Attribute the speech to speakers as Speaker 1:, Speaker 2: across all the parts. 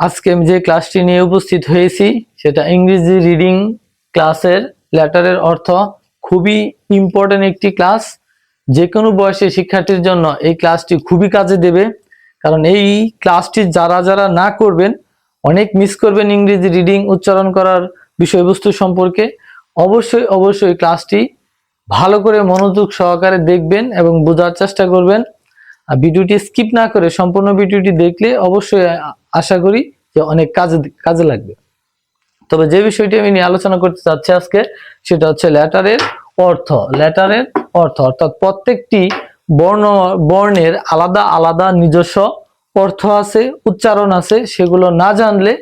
Speaker 1: আজকে আমি যে ক্লাসটি নিয়ে উপস্থিত হয়েছি, সেটা ইংরেজি রিডিং ক্লাসের লেটারের অর্থ খুবই ইম্পর্টেন্ট একটি ক্লাস যে কোনো বয়সে শিক্ষার্থীর জন্য এই ক্লাসটি খুবই কাজে দেবে, কারণ এই ক্লাসটি যারা যারা না করবেন, অনেক মিস করবেন ইংরেজি রিডিং উচ্চারণ করার বিষয়বস্তু সম্পর্কে। অবশ্যই অবশ্যই ক্লাসটি ভালো করে মনোযোগ সহকারে দেখবেন এবং বোঝার চেষ্টা করবেন। ভিডিওটি স্কিপ না করে সম্পূর্ণ ভিডিওটি দেখলে অবশ্যই আশা করি যে অনেক কাজে কাজে লাগবে। তবে যে বিষয়টি আমি নিয়ে আলোচনা করতে চাচ্ছি আজকে, সেটা হচ্ছে ল্যাটারের অর্থ ল্যাটারের অর্থ, অর্থাৎ প্রত্যেকটি বর্ণ, বর্ণের আলাদা আলাদা নিজস্ব অর্থ আছে, উচ্চারণ আছে, সেগুলো না জানলে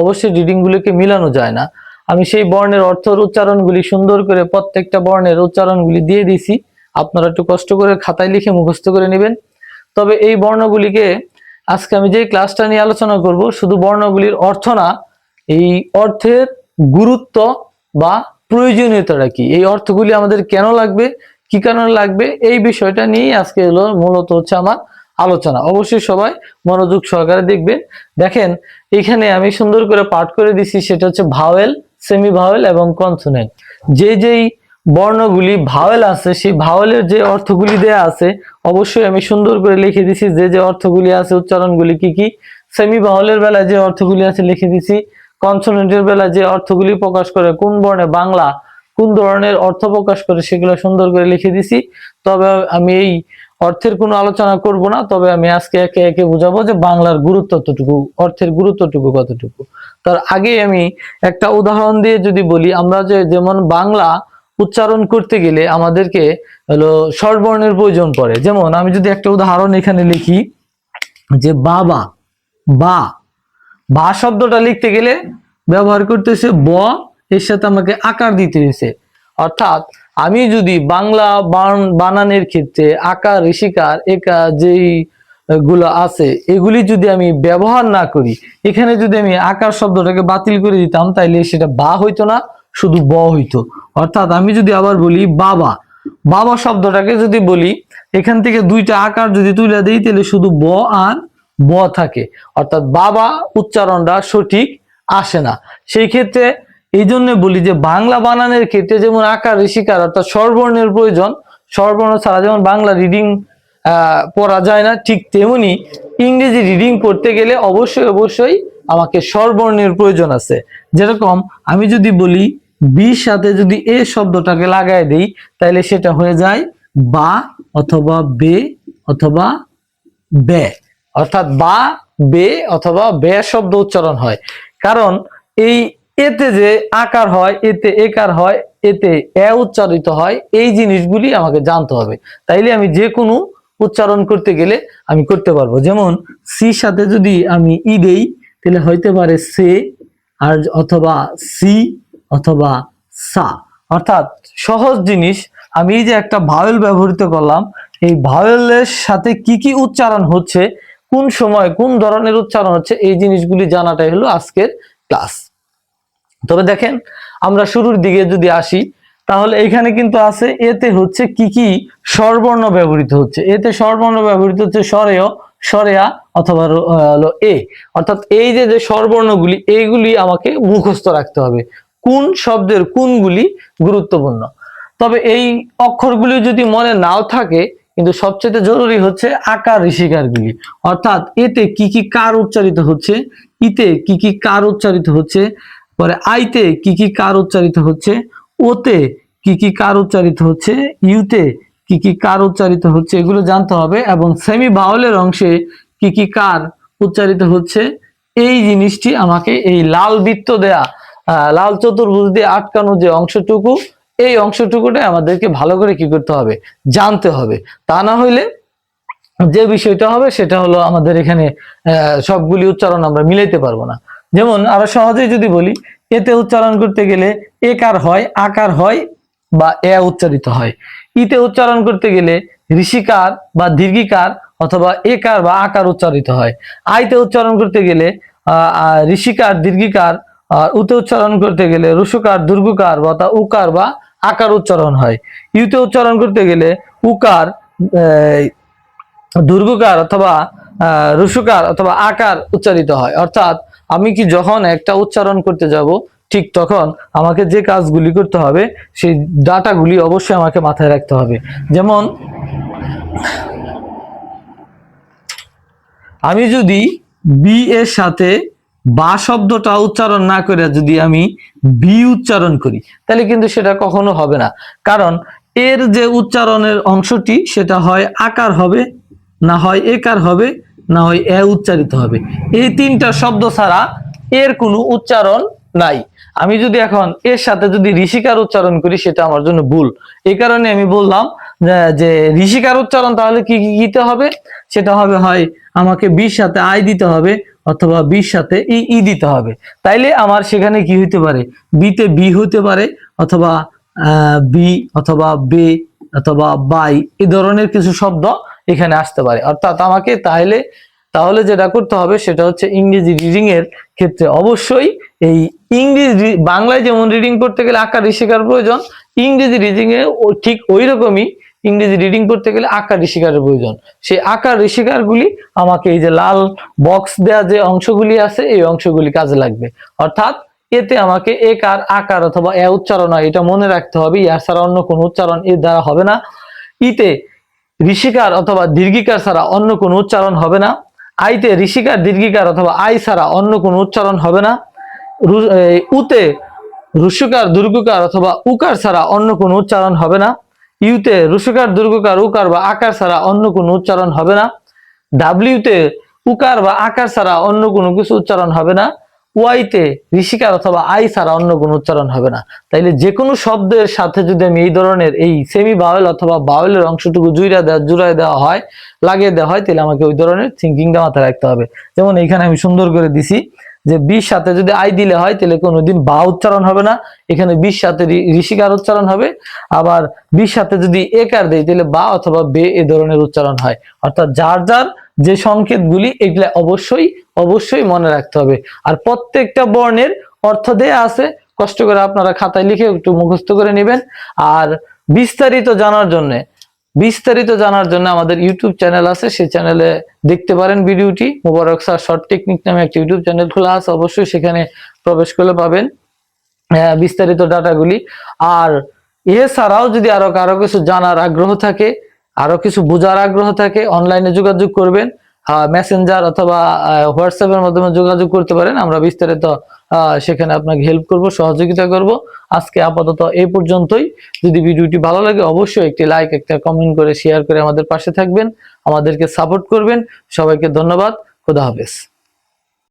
Speaker 1: অবশ্যই রিডিং গুলিকে মিলানো যায় না। আমি সেই বর্ণের অর্থর উচ্চারণগুলি সুন্দর করে প্রত্যেকটা বর্ণের উচ্চারণগুলি দিয়ে দিছি আপনারা একটু কষ্ট করে খাতায় লিখে মুখস্থ করে নেবেন। তবে এই বর্ণগুলিকে আজকে আমি যে ক্লাসটা নিয়ে আলোচনা করব, শুধু বর্ণগুলির অর্থ না, এই অর্থের গুরুত্ব বা প্রয়োজনীয়তাটা কি? এই অর্থগুলি আমাদের কেন লাগবে? কি কারণে লাগবে? এই বিষয়টা নিয়েই আজকে হলো মূলত হচ্ছে আমার আলোচনা। অবশ্যই সবাই মনোযোগ সহকারে দেখবেন। দেখেন, এখানে আমি সুন্দর করে পাঠ করে দিছি, সেটা হচ্ছে ভাওয়েল সেমি ভাওয়েল এবং কনসোনেন্ট। যে যেই বর্ণগুলি ভাওয়েল আছে, সেই ভাওয়েলের যে অর্থগুলি দেয়া আছে অবশ্যই আমি সুন্দর করে লিখে দিছি, যে যে অর্থগুলি আছে, উচ্চারণগুলি কি কি? সেমি ভাওয়েলের বেলায় যে অর্থগুলি আছে লিখে দিছি। কনসোনেন্টের বেলায় যে অর্থগুলি প্রকাশ করে, কোন বর্ণে বাংলা, কোন ধরনের অর্থ প্রকাশ করে সেগুলো সুন্দর করে লিখে দিছি। তবে আমি এই অর্থের কোনো আলোচনা করব না, তবে আমি আজকে একে একে বুঝাবো যে বাংলার গুরুত্ব কতটুকু অর্থের গুরুত্বটুকু কতটুকু। তার আগে আমি একটা উদাহরণ দিয়ে যদি বলি, আমরা যে যেমন বাংলা উচ্চারণ করতে গেলে আমাদেরকে হলো স্বরবর্ণের প্রয়োজন পড়ে। যেমন আমি যদি একটা উদাহরণ এখানে লিখি, যে বাবা, বা বা শব্দটা লিখতে গেলে ব্যবহার করতেছে ব, এর সাথে আমাকে আকার দিতে হয়েছে। অর্থাৎ আমি যদি বাংলা বান- বানানের ক্ষেত্রে আকার, ঋষিকার, একা, যেই গুলো আছে, এগুলি যদি আমি ব্যবহার না করি, এখানে যদি আমি আকার শব্দটাকে বাতিল করে দিতাম, তাইলে সেটা বা হইতো না শুধু ব হইতো। অর্থাৎ আমি যদি আবার বলি বাবা বাবা শব্দটাকে যদি বলি, এখান থেকে দুইটা আকার যদি তুলে দিই, তাহলে শুধু ব আর ব থাকে। অর্থাৎ বাবা উচ্চারণটা সঠিক আসে না। সেই ক্ষেত্রে এই জন্য বলি যে বাংলা বানানের ক্ষেত্রে যেমন আকার, ঋষিকার, অর্থাৎ স্বরবর্ণের প্রয়োজন, স্বরবর্ণ ছাড়া যেমন বাংলা রিডিং পড়া যায় না, ঠিক তেমনি ইংরেজি রিডিং পড়তে গেলে অবশ্যই অবশ্যই আমাকে স্বরবর্ণের প্রয়োজন আছে। যেরকম আমি যদি বলি বির সাথে যদি এ শব্দটাকে লাগাই দেই তাহলে সেটা হয়ে যায় বা অথবা বে অথবা বে। অর্থাৎ বা, বে অথবা বে শব্দ উচ্চারণ হয়। কারণ এই এতে যে আকার হয়, এতে একার হয়, এতে এ উচ্চারিত হয়, এই জিনিসগুলি আমাকে জানতে হবে। তাইলে আমি যে কোনো উচ্চারণ করতে গেলে আমি করতে পারব। যেমন, সি সাথে যদি আমি ই দেই তাহলে হইতে পারে সে আর অথবা সি অথবা সা। অর্থাৎ সহজ জিনিস, আমি এই যে একটা ভাওয়েল ব্যবহৃত করলাম, এই ভাওয়েলের সাথে কি কি উচ্চারণ হচ্ছে, কোন সময় কোন ধরনের উচ্চারণ হচ্ছে, এই জিনিসগুলি জানাটাই হলো আজকের ক্লাস। তবে দেখেন, আমরা শুরুর দিকে যদি আসি, তাহলে এখানে কিন্তু আছে, এতে হচ্ছে কি কি স্বরবর্ণ ব্যবহৃত হচ্ছে। এতে স্বরবর্ণ ব্যবহৃত হচ্ছে স্বরেয়, স্বরেয়া অথবা হলো এ। অর্থাৎ এই যে যে স্বরবর্ণগুলি, এইগুলি আমাকে মুখস্থ রাখতে হবে। কোন শব্দের কোনগুলি গুরুত্বপূর্ণ? তবে এই অক্ষরগুলি যদি মনে নাও থাকে, কিন্তু সবচেয়ে জরুরি হচ্ছে আকার ঋষিকারগুলি অর্থাৎ এতে কি কি কার উচ্চারিত হচ্ছে, ইতে কি কি কার উচ্চারিত হচ্ছে, পরে আইতে কি কি কার উচ্চারিত হচ্ছে, ওতে কি কি কার উচ্চারিত হচ্ছে, ইউতে কি কি কার উচ্চারিত হচ্ছে, এগুলো জানতে হবে, এবং সেমি বাউলের অংশে কি কি কার উচ্চারিত হচ্ছে, এই জিনিসটি আমাকে এই লাল বৃত্ত দেয়া লাল চতুর্ভুজ দিয়ে আটকানো যে অংশটুকু এই অংশটুকুটাই আমাদেরকে ভালো করে কি করতে হবে? জানতে হবে। তা না হইলে যে বিষয়টা হবে সেটা হলো আমাদের এখানে সবগুলি উচ্চারণ আমরা মিলাইতে পারব না। যেমন আরও সহজেই যদি বলি এতে উচ্চারণ করতে গেলে একার হয় আকার হয় বা এ উচ্চারিত হয়। ইতে উচ্চারণ করতে গেলে ঋষিকার বা দীর্ঘিকার অথবা একার বা আকার উচ্চারিত হয়। আইতে উচ্চারণ করতে গেলে আহ, ঋষিকার দীর্ঘিকার আর উতে উচ্চারণ করতে গেলে রুসুকার, দুর্গুকার বা তা উকার বা আকার উচ্চারণ হয়। ইউতে উচ্চারণ করতে গেলে উকার দুর্গুকার অথবা রুসুকার অথবা আকার উচ্চারিত হয়। অর্থাৎ আমি কি যখন একটা উচ্চারণ করতে যাব, ঠিক তখন আমাকে যে কাজগুলি করতে হবে, সেই ডাটাগুলি অবশ্যই আমাকে মাথায় রাখতে হবে। যেমন, আমি যদি বি এর সাথে বা শব্দটা উচ্চারণ না করে যদি আমি বি উচ্চারণ করি, তাহলে কিন্তু সেটা কখনো হবে না। কারণ এর যে উচ্চারণের অংশটি, সেটা হয় আকার হবে, না হয় একার হবে, না হয় এ উচ্চারিত হবে। এই তিনটা শব্দ ছাড়া এর কোনো উচ্চারণ নাই। আমি যদি এখন এর সাথে যদি ঋষিকার উচ্চারণ করি, সেটা আমার জন্য ভুল। এই কারণে আমি বললাম, যে- ঋষিকার উচ্চারণ তাহলে কি কি দিতে হবে? সেটা হবে হয় আমাকে বির সাথে আয় দিতে হবে অথবা বির সাথে ই ই দিতে হবে। তাইলে আমার সেখানে কি হইতে পারে? বিতে বি হতে পারে অথবা বি অথবা বে অথবা বাই এই ধরনের কিছু শব্দ এখানে আসতে পারে। অর্থাৎ আমাকে তাহলে তাহলে যেটা করতে হবে সেটা হচ্ছে ইংরেজি রিডিং এর ক্ষেত্রে অবশ্যই এই ইংরেজি, বাংলায় যেমন রিডিং করতে গেলে আকার, ঋষিকার প্রয়োজন, ইংরেজি রিডিং এ ঠিক ওই রকমই ইংরেজি রিডিং করতে গেলে আকার ঋষিকারের প্রয়োজন। সেই আকার ঋষিকার গুলি আমাকে এই যে লাল বক্স দেওয়া যে অংশগুলি আছে, এই অংশগুলি কাজে লাগবে। অর্থাৎ এতে আমাকে একার আকার অথবা এ উচ্চারণ হয়, এটা মনে রাখতে হবে ইয়ার ছাড়া অন্য কোনো উচ্চারণ এর দ্বারা হবে না। ইতে ঋষিকার অথবা দীর্ঘিকার ছাড়া অন্য কোনো উচ্চারণ হবে না। আইতে ঋষিকার দীর্ঘিকার অথবা আই ছাড়া অন্য কোনো উচ্চারণ হবে না। উতে রুসুকার দুর্গুকার অথবা উকার ছাড়া অন্য কোনো উচ্চারণ হবে না। ইউতে রুসুকার দুর্গকার উকার বা আকার ছাড়া অন্য কোনো উচ্চারণ হবে না। ডাব্লিউতে উকার বা আকার ছাড়া অন্য কোনো কিছু উচ্চারণ হবে না। ওয়াইতে ঋষিকার অথবা আই ছাড়া অন্য কোনো উচ্চারণ হবে না। তাইলে যে কোনো শব্দের সাথে যদি আমি এই ধরনের এই সেমি বাউল অথবা বাউলের অংশটুকু জুইরা দেওয়া জুড়াই দেওয়া হয়, লাগিয়ে দেওয়া হয় তাহলে আমাকে ওই ধরনের থিঙ্কিংটা মাথায় রাখতে হবে। যেমন এখানে আমি সুন্দর করে দিছি। যে বিশ সাথে যদি আই দিলে হয়, তাহলে কোনোদিন বা উচ্চারণ হবে না। এখানে বিশ সাথে ঋষিকার উচ্চারণ হবে। আবার বিশ সাথে যদি একার দেই, তাহলে বা অথবা বে এ ধরনের উচ্চারণ হয়। অর্থাৎ যার যার যে সংকেতগুলি, এগুলা অবশ্যই অবশ্যই মনে রাখতে হবে। আর প্রত্যেকটা বর্ণের অর্থ দেয়া আছে। কষ্ট করে আপনারা খাতায় লিখে একটু মুখস্থ করে নেবেন। আর বিস্তারিত জানার জন্য বিস্তারিত জানার জন্য আমাদের ইউটিউব চ্যানেল আছে, সেই চ্যানেলে দেখতে পারেন ভিডিওটি। মুবারক স্যার শর্ট টেকনিক নামে একটা ইউটিউব চ্যানেল খোলা আছে, অবশ্যই সেখানে প্রবেশ করলে পাবেন বিস্তারিত ডাটাগুলি। আর এছাড়াও যদি আরও কারও কিছু জানার আগ্রহ থাকে, আরও কিছু বোঝার আগ্রহ থাকে অনলাইনে যোগাযোগ করবেন মেসেঞ্জার অথবা হোয়াটসঅ্যাপের মাধ্যমে যোগাযোগ করতে পারেন, আমরা বিস্তারিত সেখানে আপনাকে হেল্প করব, সহযোগিতা করব। আজকে আপাতত এই পর্যন্তই। যদি ভিডিওটি ভালো লাগে, অবশ্যই একটি লাইক একটা কমেন্ট করে শেয়ার করে আমাদের পাশে থাকবেন, আমাদেরকে সাপোর্ট করবেন। সবাইকে ধন্যবাদ। খুদা হাফেজ।